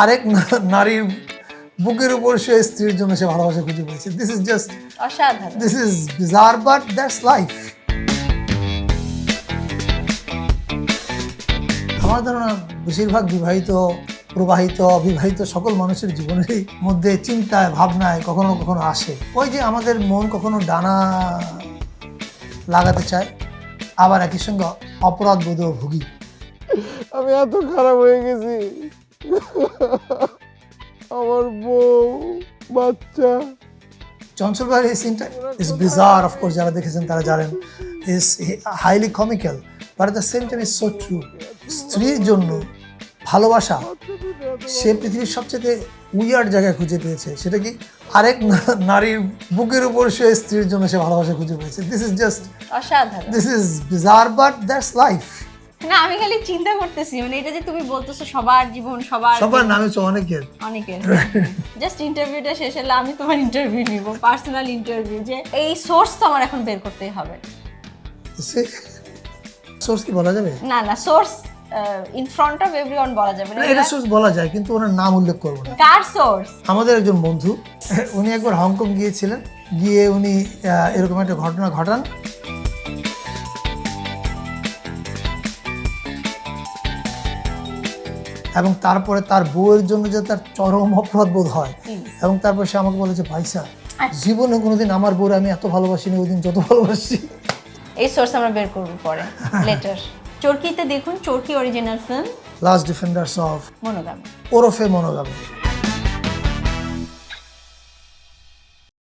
আরেক নারীর বুকের উপর সে স্ত্রীর জন্য সে ভালোবাসা খুঁজে পেয়েছে। দিস ইজ জাস্ট অসাধারণ। This is bizarre but that's life আমার ধারণা বেশিরভাগ বিবাহিত প্রবাহিত অবিবাহিত সকল মানুষের জীবনেরই মধ্যে চিন্তায় ভাবনায় কখনো কখনো আসে। ওই যে আমাদের মন কখনো ডানা লাগাতে চায় আবার একই সঙ্গে অপরাধ বোধও ভুগি। আমি এত খারাপ হয়ে গেছি। আমার বউ বাচ্চা। চঞ্চল ভাইয়ের এই সিনটা ইজ বিজার অফকোর্স যারা দেখেছেন তারা জানেন। Is highly comical but the same time is so true স্ত্রীর জন্য ভালোবাসা সে পৃথিবীর সবচেয়ে উইয়ার্ড জায়গায় খুঁজে পেয়েছে। সেটা কি আরেক নারীর বুকের উপর সে স্ত্রীর জন্য সে ভালোবাসা খুঁজে পেয়েছে। দিস ইজ জাস্ট অসাধারণ। This is bizarre but that's life না আমি খালি চিন্তা করতেছি মানে এটা যে তুমি বলতেছো সবার জীবন সবার সবার নামে তো অনেকের। অনেকের। জাস্ট ইন্টারভিউটা শেষ হলে আমি তোমার ইন্টারভিউ নিব পার্সোনাল ইন্টারভিউ যে এই সোর্স তো আমার এখন বের করতেই হবে। সোর্স কি বলা যাবে? না না source in front of everyone বলা যাবে না। না, এটা সোর্স বলা যায় কিন্তু ওনার নাম উল্লেখ করব না। কার সোর্স আমাদের একজন বন্ধু উনি একবার হংকং গিয়েছিলেন গিয়ে উনি এরকম একটা ঘটনা ঘটান। তারপরে তার বউয়ের জন্য যে তার চরম অপরাধ বোধ হয় এবং তারপর সে আমাকে বলেছে ভাইসা জীবনে কোনোদিন আমার বউরে আমি এত ভালোবাসিনি ওই দিন যত ভালোবাসি। এই সোর্স আমরা বের করব পরে লেটার চরকিতে দেখুন Chorki original film last defenders of monogamy ওরফে মনোগামী